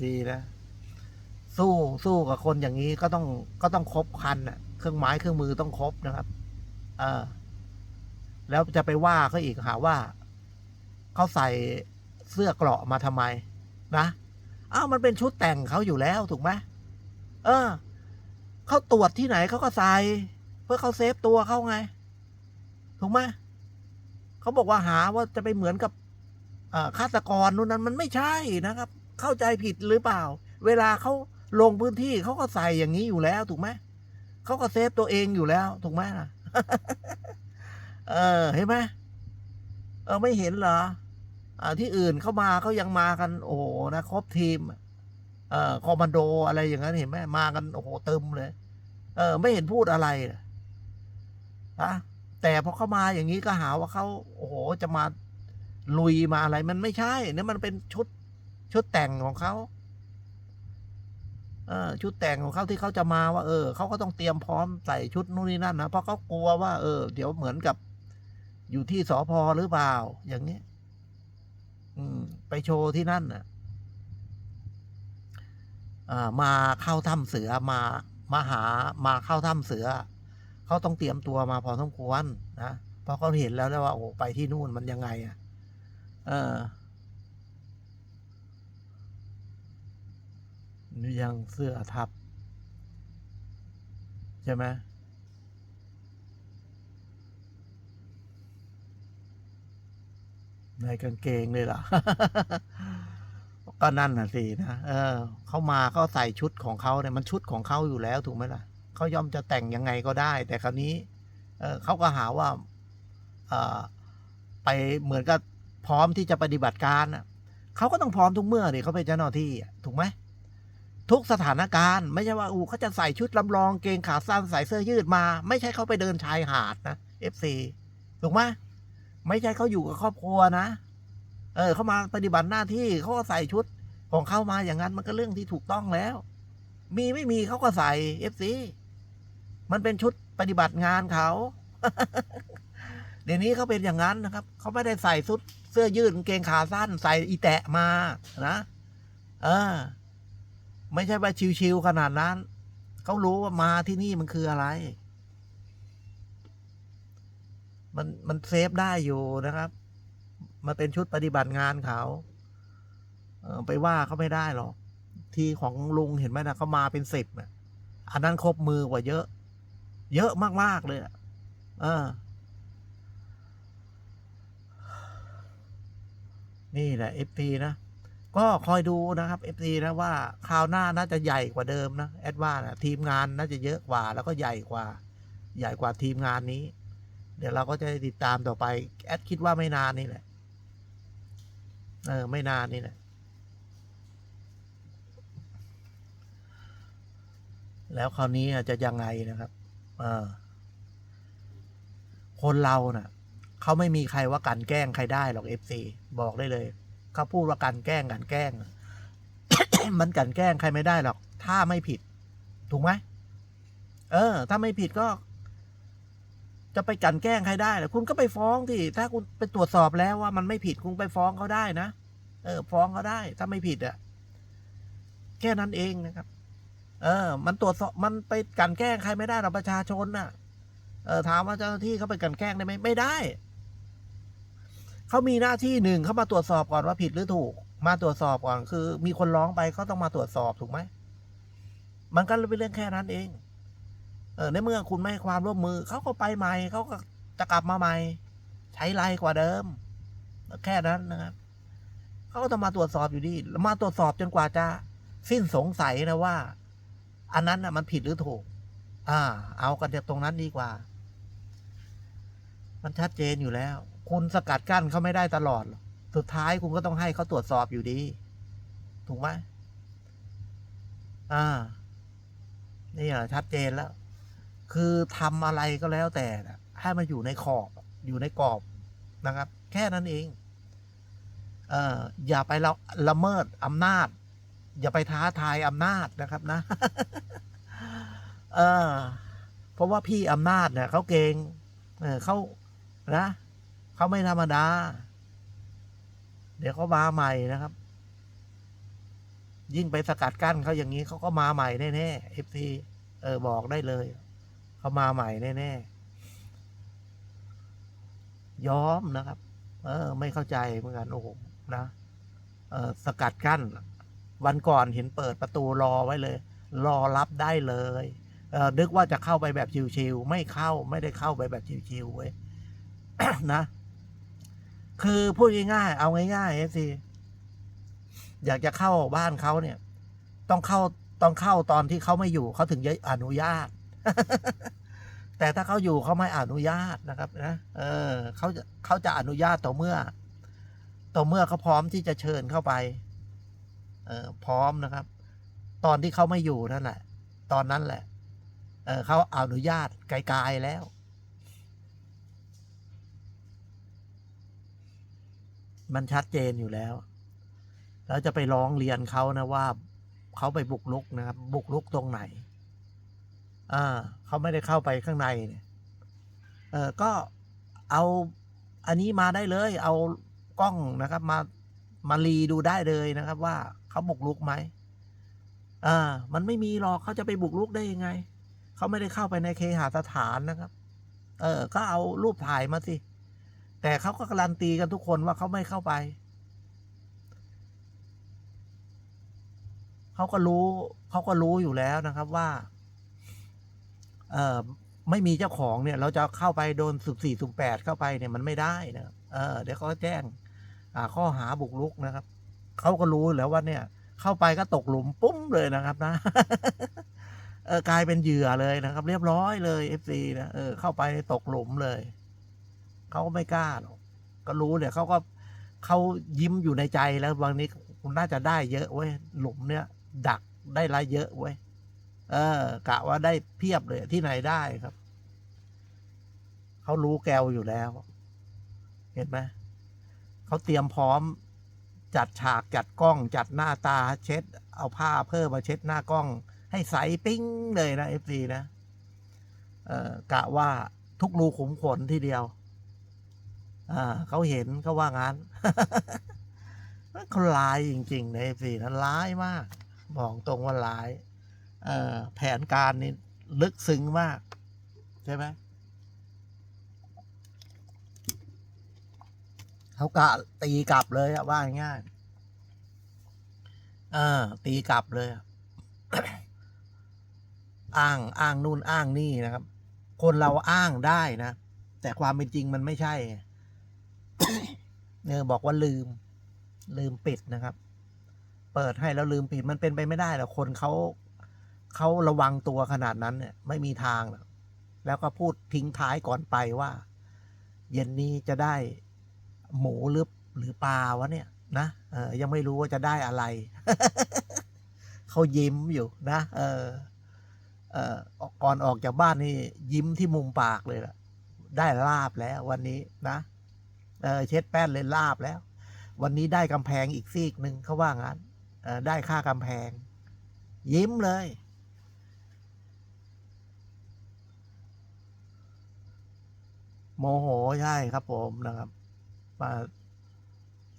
ซีนะ สู้สู้กับคนอย่างนี้ก็ต้องก็ต้องครบคันอะเครื่องไม้เครื่องมือต้องครบนะครับ เออแล้วจะไปว่าเขาอีกหาว่าเขาใส่เสื้อเกราะมาทำไม นะอ้าวมันเป็นชุดแต่งเขาอยู่แล้วถูกไหมเออเขาตรวจที่ไหนเขาก็ใส่เพื่อเขาเซฟตัวเขาไง ถูกไหมเขาบอกว่าหาว่าจะไปเหมือนกับฆาตกรนู่นนั้นมันไม่ใช่นะครับ เข้าใจผิดหรือเปล่า เวลาเขาลงพื้นที่เขาก็ใส่อย่างนี้อยู่แล้วถูกไหมเขาก็เซฟตัวเองอยู่แล้วถูกไหมล่ะ เออเห็นไหมเออไม่เห็นเหรออ่าที่อื่นเข้ามาเขายังมากัน โอ้โหนะครบทีม เอ่อคอมมานโดอะไรอย่างนั้นเห็นไหมมากันโอ้โหเติมเลย เออ ไม่เห็นพูดอะไรอะแต่พอเข้ามาอย่างนี้ก็หาว่าเขาโอ้โหจะมาลุยมาอะไร มันไม่ใช่เนี่ยมันเป็นชุด ชุดแต่งของเขาเออชุดแต่งของเขาที่เขาจะมาว่า เออเขาก็ต้องเตรียมพร้อมใส่ชุดนู่นนี่นั่นนะเพราะเขากลัวว่า เออ เดี๋ยวเหมือนกับ อยู่ที่สอพอหรือเปล่า อย่างนี้อืม ไปโชว์ที่นั่นน่ะอ่า มาเข้าถ้ำเสือมามาหามาเข้าถ้ำเสือเขาต้องเตรียมตัวมาพอสมควรนะเพราะเขาเห็นแล้วแล้วว่าโอ้ไปที่นู่นมันยังไง อะ เออ ยังเสื้อทับ ใช่ไหมในกางเกงเลยเหรอก็นั่นน่ะสินะเออเขามาเขาใส่ชุดของเขาเนี่ยมันชุดของเขาอยู่แล้วถูกไหมล่ะเขาย่อมจะแต่งยังไงก็ได้ แต่คราวนี้ เออเขาก็หาว่าเออไปเหมือนกับพร้อมที่จะปฏิบัติการน่ะเขาก็ต้องพร้อมทุกเมื่อนี่เขาเป็นเจ้าหน้าที่ถูกไหม ทุกสถานการณ์ ไม่ใช่ว่าอูเขาจะใส่ชุดลำลองเกงขาสั้นใส่เสื้อยืดมา ไม่ใช่เขาไปเดินชายหาดนะเอฟซีถูกไหมไม่ใช่เขาอยู่กับครอบครัวนะ เออเขามาปฏิบัติหน้าที่เขาก็ใส่ชุดของเขามาอย่างนั้นมันก็เรื่องที่ถูกต้องแล้ว มีไม่มีเขาก็ใส่เอฟซีมันเป็นชุดปฏิบัติงานเขาเดี๋ยวนี้เขาเป็นอย่างนั้นนะครับเขาไม่ได้ใส่ชุดเสื้อยืดเกงขาสั้น ใส่อีแตะมานะ เออ ไม่ใช่ว่าชิวๆขนาดนั้น เขารู้ว่ามาที่นี่มันคืออะไร มันมันเซฟได้อยู่นะครับ มันเป็นชุดปฏิบัติงานเขาไปว่าเขาไม่ได้หรอก ทีของลุงเห็นไหมนะเขามาเป็นสิบอะอันนั้นครบมือกว่าเยอะ เยอะมาก ๆ เลยเออ นี่แหละเอฟทีนะ ก็คอยดูนะครับเอฟทีนะว่าคราวหน้าน่าจะใหญ่กว่าเดิมนะแอดว่านะทีมงานน่าจะเยอะกว่า แล้วก็ใหญ่กว่า ใหญ่กว่าทีมงานนี้ เดี๋ยวเราก็จะติดตามต่อไป แอดคิดว่าไม่นานนี่แหละเออไม่นานนี่แหละแล้วคราวนี้จะยังไงนะครับเออคนเราน่ะเขาไม่มีใครว่ากันแกล้งใครได้หรอกเอฟซีบอกได้เลย เขาพูดว่ากลันแกล้งกลันแกล้ง มันกลันแกล้งใครไม่ได้หรอก ถ้าไม่ผิด ถูกไหมเออ ถ้าไม่ผิดก็ จะไปกลันแกล้งใครได้หรอคุณก็ไปฟ้องที่ถ้าคุณไปตรวจสอบแล้วว่ามันไม่ผิดคุณไปฟ้องเขาได้นะเออ ฟ้องเขาได้ ถ้าไม่ผิดอะแค่นั้นเองนะครับ เออ มันตรวจสอบมันไปกลันแกล้งใครไม่ได้หรอกประชาชนน่ะ เออถามว่าเจ้าหน้าที่เขาไปกลันแกล้งได้ไหมไม่ได้ เขามีหน้าที่หนึ่งเขามาตรวจสอบก่อนว่าผิดหรือถูก มาตรวจสอบก่อนคือ มีคนร้องไปเขาต้องมาตรวจสอบถูกไหมมันก็เป็นเรื่องแค่นั้นเอง เออในเมื่อคุณไม่ให้ความร่วมมือเขาก็ไปใหม่เขาก็จะกลับมาใหม่ ใช้ไรกว่าเดิม แค่นั้นนะครับเขาก็ต้องมาตรวจสอบอยู่ดีมาตรวจสอบจนกว่าจะสิ้นสงสัยนะว่า อันนั้นน่ะมันผิดหรือถูก อ่า เอากันจากตรงนั้นดีกว่า มันชัดเจนอยู่แล้วคุณสกัดกั้นเขาไม่ได้ตลอดหรอกสุดท้ายคุณก็ต้องให้เขาตรวจสอบอยู่ดี ถูกไหมอ่า นี่อะชัดเจนแล้ว คือทำอะไรก็แล้วแต่ให้มันอยู่ในขอบ อยู่ในกรอบนะครับ แค่นั้นเองเอ่ออย่าไปละละเมิดอำนาจ อย่าไปท้าทายอำนาจนะครับนะ เออเพราะว่าพี่อำนาจเนี่ยเขาเก่งเออเขานะ เขาไม่ธรรมดา เดี๋ยวเขามาใหม่นะครับ ยิ่งไปสกัดกั้นเขาอย่างนี้เขาก็มาใหม่แน่ๆเอฟซีเออบอกได้เลย เขามาใหม่แน่ๆยอมนะครับ เออ ไม่เข้าใจเหมือนกันโอ้โหนะเออสกัดกั้น วันก่อนเห็นเปิดประตูรอไว้เลย รอรับได้เลยเออนึกว่าจะเข้าไปแบบชิวๆไม่เข้าไม่ได้เข้าไปแบบชิวๆเว้ยนะ คือพูดง่ายๆเอาง่ายๆเอฟซีอยากจะเข้าบ้านเขาเนี่ย ต้องเข้าต้องเข้าตอนที่เขาไม่อยู่เขาถึงจะอนุญาต แต่ถ้าเขาอยู่เขาไม่อนุญาตนะครับ นะเออเขาจะเขาจะอนุญาตต่อเมื่อ ต่อเมื่อเขาพร้อมที่จะเชิญเข้าไป เออพร้อมนะครับ ตอนที่เขาไม่อยู่นั่นแหละ ตอนนั้นแหละ เออเขาอนุญาตไกลๆแล้ว มันชัดเจนอยู่แล้ว แล้วจะไปร้องเรียนเขานะว่าเขาไปบุกลุกนะครับ บุกลุกตรงไหนอ่าเขาไม่ได้เข้าไปข้างในเนี่ยเออก็เอาอันนี้มาได้เลย เอากล้องนะครับมามารีดูได้เลยนะครับ ว่าเขาบุกลุกไหมอ่ามันไม่มีหรอกเขาจะไปบุกลุกได้ยังไง เขาไม่ได้เข้าไปในเคหสถานนะครับ เออ ก็เอารูปถ่ายมาสิ แต่เขาก็การันตีกันทุกคนว่าเขาไม่เข้าไป เขาก็รู้เขาก็รู้อยู่แล้วนะครับว่า เออไม่มีเจ้าของเนี่ย เราจะเข้าไปโดนสุสี่สุแปดเข้าไปเนี่ยมันไม่ได้นะครับเออเดี๋ยวเขาแจ้ง อ่า ข้อหาบุกรุกนะครับเขาก็รู้แล้วว่าเนี่ย เข้าไปก็ตกหลุมปุ้มเลยนะครับนะเออกลายเป็นเหยื่อเลยนะครับ เรียบร้อยเลยเอฟซีนะเออเข้าไปตกหลุมเลย เขาก็ไม่กล้าหรอกก็รู้เนี่ยเขาก็เขายิ้มอยู่ในใจแล้ววันนี้คุณน่าจะได้เยอะเว้ยหลุมเนี่ย ดักได้ละเยอะเว้ยเออกะว่าได้เพียบเลยที่ไหนได้ครับเขารู้แกวอยู่แล้ว เห็นไหมเขาเตรียมพร้อม จัดฉากจัดกล้อง จัดหน้าตาเช็ด เอาผ้าเพิ่มมาเช็ดหน้ากล้อง ให้ใสปิ้งเลยนะเอฟซีนะเออกะว่าทุกรูขุมขนทีเดียว อ่าเขาเห็นเขาว่างั้นเขาร้ายจริงๆในเอฟซีนั้นร้ายมากบอกตรงว่าร้ายเอ่อแผนการนี่ลึกซึ้งมาก ใช่ไหมเขากะตีกลับเลยอะว่าง่ายเออตีกลับเลยอะอ้างอ้างนู่นอ้างนี่นะครับ คนเราอ้างได้นะ แต่ความเป็นจริงมันไม่ใช่ไง เนี่ยบอกว่าลืม ลืมปิดนะครับ เปิดให้แล้วลืมปิดมันเป็นไปไม่ได้หรอกคนเขาเขาระวังตัวขนาดนั้นเนี่ยไม่มีทางแล้วก็พูดทิ้งท้ายก่อนไปว่า เย็นนี้จะได้หมูหรือหรือปลาวะเนี่ย นะเออยังไม่รู้ว่าจะได้อะไรเขายิ้มอยู่นะ เออ เออก่อนออกจากบ้านนี่ยิ้มที่มุมปากเลยล่ะ ได้ลาบแล้ววันนี้นะ เออเช็ดแป้นเลยลาบแล้ว วันนี้ได้กำแพงอีกซีกหนึ่งเขาว่างั้นเออได้ค่ากำแพง ยิ้มเลย โมโหใช่ครับผมนะครับมา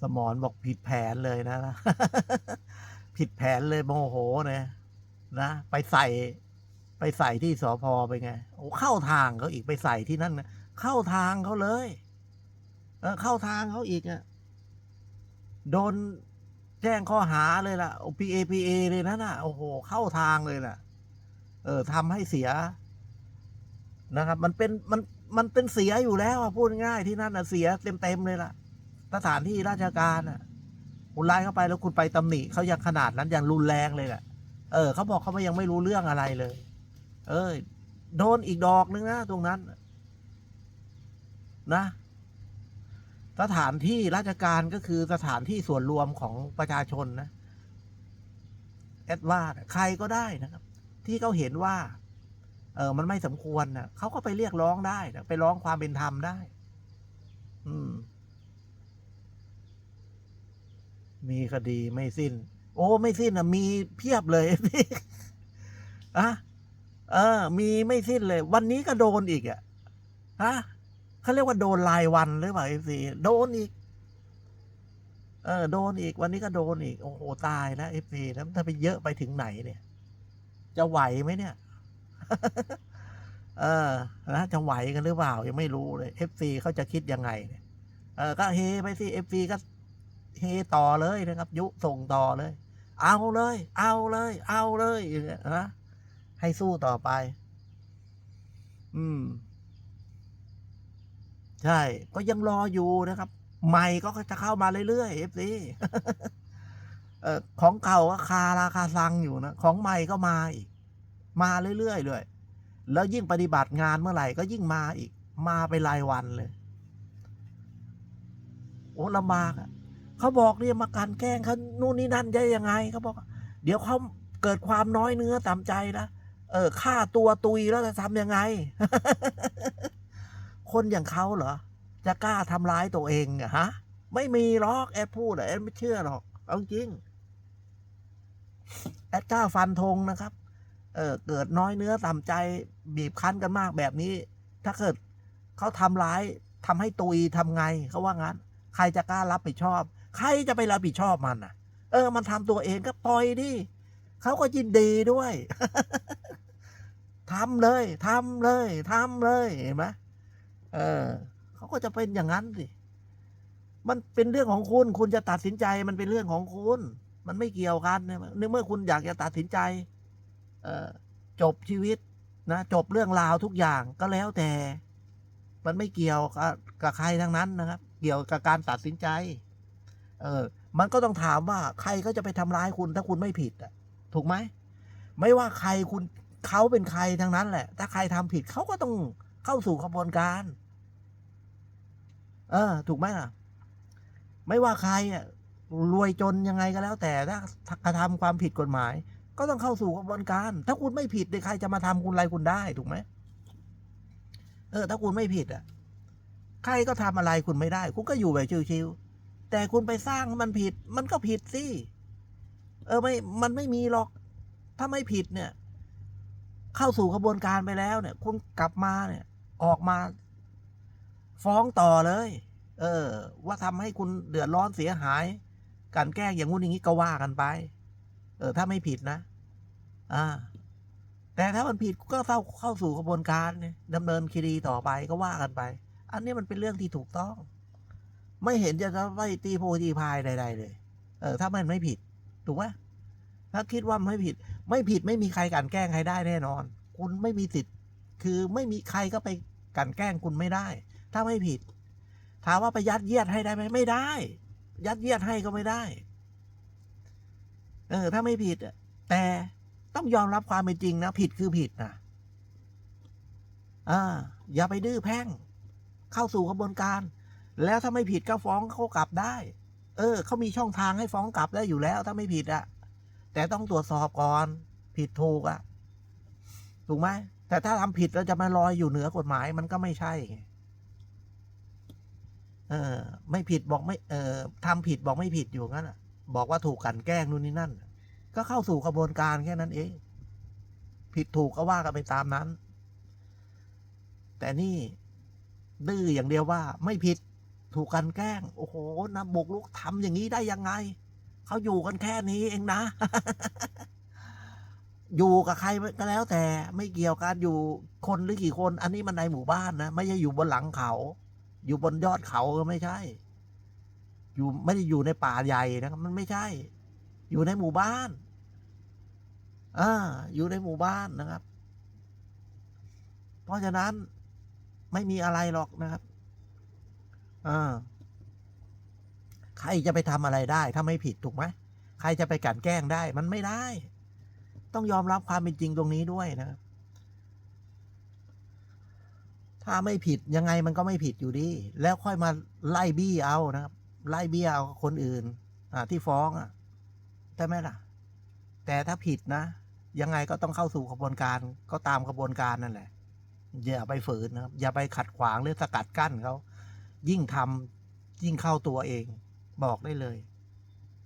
สมอนบอกผิดแผนเลยนะ ผิดแผนเลยโมโหเนี่ยนะ ไปใส่ไปใส่ที่สอพอไปไง โอ้เข้าทางเขาอีกไปใส่ที่นั่นนะเข้าทางเขาเลย เข้าทางเขาอีกอะโดนแจ้งข้อหาเลยล่ะ PA PA เลยนะน่ะ โอ้โห เข้าทางเลยล่ะ เออทำให้เสียนะครับ มันเป็นมันมันเป็นเสียอยู่แล้วอะพูดง่ายที่นั่นอะเสียเต็มเต็มเลยล่ะ สถานที่ราชการอะคุณไล่เข้าไปแล้วคุณไปตำหนิเขายังขนาดนั้นอย่างรุนแรงเลยแหละเออเขาบอกเขาไม่ยังไม่รู้เรื่องอะไรเลย เออโดนอีกดอกนึงนะตรงนั้น นะ สถานที่ราชการก็คือสถานที่ส่วนรวมของประชาชนนะแอดว่าใครก็ได้นะครับ ที่เขาเห็นว่า เออมันไม่สมควรนะเขาก็ไปเรียกร้องได้นะไปร้องความเป็นธรรมได้ อืม มีคดีไม่สิ้น โอ้ ไม่สิ้นอะมีเพียบเลยพี่อะเออ มีไม่สิ้นเลย วันนี้ก็โดนอีกอะฮะ เขาเรียกว่าโดนรายวันหรือเปล่าเอฟซีโดนอีก เออ โดนอีกวันนี้ก็โดนอีก โอ้โหตายแล้วเอฟซีแล้วถ้าไปเยอะไปถึงไหนเนี่ย จะไหวไหมเนี่ย เออนะจะไหวกันหรือเปล่า ยังไม่รู้เลยเอฟซีเขาจะคิดยังไงเนี่ยเออก็เฮไปสิเอฟซีก็เฮต่อเลยนะครับ ยุส่งต่อเลย เอาเลย เอาเลย เอาเลยอย่างเงี้ยนะให้สู้ต่อไป อืม ใช่ ก็ยังรออยู่นะครับ ใหม่ก็จะเข้ามาเรื่อยๆเอฟซีของเก่าก็คาราคาซังอยู่นะ ของใหม่ก็มาอีก มาเรื่อยๆเลย แล้วยิ่งปฏิบัติงานเมื่อไหร่ก็ยิ่งมาอีก มาไปรายวันเลย โอ้ลำบากอะเขาบอกเนี่ยมาการแกล้งเขานู่นนี่นั่นได้ยังไงเขาบอก เดี๋ยวเขาเกิดความน้อยเนื้อต่ำใจนะ เออฆ่าตัวตุยแล้วจะทำยังไง คนอย่างเขาเหรอ จะกล้าทำร้ายตัวเองอฮะ ไม่มีหรอกแอดพูดอแอดไม่เชื่อหรอก เอาจริง แอดกล้าฟันธงนะครับ เออเกิดน้อยเนื้อต่ำใจบีบคั้นกันมากแบบนี้ ถ้าเกิดเขาทำร้ายทำให้ตุยทำไงเขาว่างั้น ใครจะกล้ารับผิดชอบ ใครจะไปรับผิดชอบมันอะ เออ มันทำตัวเองก็ปล่อยดิเขาก็ยินดีด้วยทำเลย ทำเลย ทำเลย เห็นไหม เออเขาก็จะเป็นอย่างนั้นสิ มันเป็นเรื่องของคุณ คุณจะตัดสินใจ มันเป็นเรื่องของคุณ มันไม่เกี่ยวกันเนี่ยในเมื่อคุณอยากจะตัดสินใจ เออจบชีวิตนะจบเรื่องราวทุกอย่างก็แล้วแต่ มันไม่เกี่ยวกับกับใครทั้งนั้นนะครับ เกี่ยวกับการตัดสินใจ เออ มันก็ต้องถามว่า ใครก็จะไปทำร้ายคุณถ้าคุณไม่ผิดอะ ถูกไหม ไม่ว่าใครคุณเขาเป็นใครทั้งนั้นแหละ ถ้าใครทำผิดเขาก็ต้อง เข้าสู่กระบวนการ เออ ถูกไหมล่ะ ไม่ว่าใครอะรวยจนยังไงก็แล้ว แต่ถ้ากระทำความผิดกฎหมาย ก็ต้องเข้าสู่กระบวนการ ถ้าคุณไม่ผิดใครจะมาทำคุณอะไรคุณได้ถูกไหมเออ ถ้าคุณไม่ผิดอะ ใครก็ทำอะไรคุณไม่ได้ คุณก็อยู่แบบชิวๆแต่คุณไปสร้างมันผิด มันก็ผิดสิเออไม่มันไม่มีหรอก ถ้าไม่ผิดเนี่ย เข้าสู่กระบวนการไปแล้วเนี่ย คุณกลับมาเนี่ย ออกมา ฟ้องต่อเลย เออ ว่าทำให้คุณเดือดร้อนเสียหายกลันแกล้งอย่างงู้นอย่างนี้ก็ว่ากันไป เออ ถ้าไม่ผิดนะ อ่า แต่ถ้ามันผิดก็เข้าเข้าสู่กระบวนการเนี่ยดำเนินคดีต่อไปก็ว่ากันไป อันนี้มันเป็นเรื่องที่ถูกต้อง ไม่เห็นจะไปตีโพตีพายใด ๆ เลย เออ ถ้ามันไม่ผิด ถูกไหมถ้าคิดว่าไม่ผิด ไม่ผิดไม่มีใครกลันแกล้งใครได้แน่นอน คุณไม่มีสิทธิ์ คือไม่มีใครก็ไป กันแกล้งคุณไม่ได้ ถ้าไม่ผิด ถามว่าไปยัดเยียดให้ได้ไหมไม่ได้ ยัดเยียดให้ก็ไม่ได้ เออ ถ้าไม่ผิดอะแต่ต้องยอมรับความเป็นจริงนะผิดคือผิดนะอ่าอย่าไปดื้อแพ่ง เข้าสู่กระบวนการ แล้วถ้าไม่ผิดก็ฟ้องเขากลับได้ เออเขามีช่องทางให้ฟ้องกลับได้อยู่แล้ว ถ้าไม่ผิดอะแต่ต้องตรวจสอบก่อน ผิดถูกอะถูกไหม แต่ถ้าทำผิดแล้วจะมาลอยอยู่เหนือกฎหมายมันก็ไม่ใช่ เออ ไม่ผิดบอกไม่ เออทำผิดบอกไม่ผิดอยู่งั้นอะ บอกว่าถูกกลันแกล้งนู่นนี่นั่น ก็เข้าสู่กระบวนการแค่นั้นเอง ผิดถูกก็ว่ากันไปตามนั้น แต่นี่ดื้ออย่างเดียวว่า ไม่ผิดถูกกลันแกล้ง โอ้โหนะบุกลุกทำอย่างนี้ได้ยังไง เขาอยู่กันแค่นี้เองนะ อยู่กับใครก็แล้วแต่ไม่เกี่ยวกันอยู่คนหรือกี่คน อันนี้มันในหมู่บ้านนะไม่ใช่อยู่บนหลังเขา อยู่บนยอดเขาก็ไม่ใช่ อยู่ไม่ได้อยู่ในป่าใหญ่นะมันไม่ใช่ อยู่ในหมู่บ้านอ่าอยู่ในหมู่บ้านนะครับ เพราะฉะนั้นไม่มีอะไรหรอกนะครับอ่าใครจะไปทำอะไรได้ถ้าไม่ผิดถูกไหมใครจะไปกันแกล้งได้มันไม่ได้ ต้องยอมรับความเป็นจริงตรงนี้ด้วยนะครับ ถ้าไม่ผิดยังไงมันก็ไม่ผิดอยู่ดี แล้วค่อยมาไล่บี้เอานะครับ ไล่บี้เอาคนอื่น อ่า ที่ฟ้องอะใช่ไหมล่ะ แต่ถ้าผิดนะ ยังไงก็ต้องเข้าสู่กระบวนการ ก็ตามกระบวนการนั่นแหละ อย่าไปฝืนนะครับ อย่าไปขัดขวางหรือสกัดกั้นเขา ยิ่งทำยิ่งเข้าตัวเอง บอกได้เลย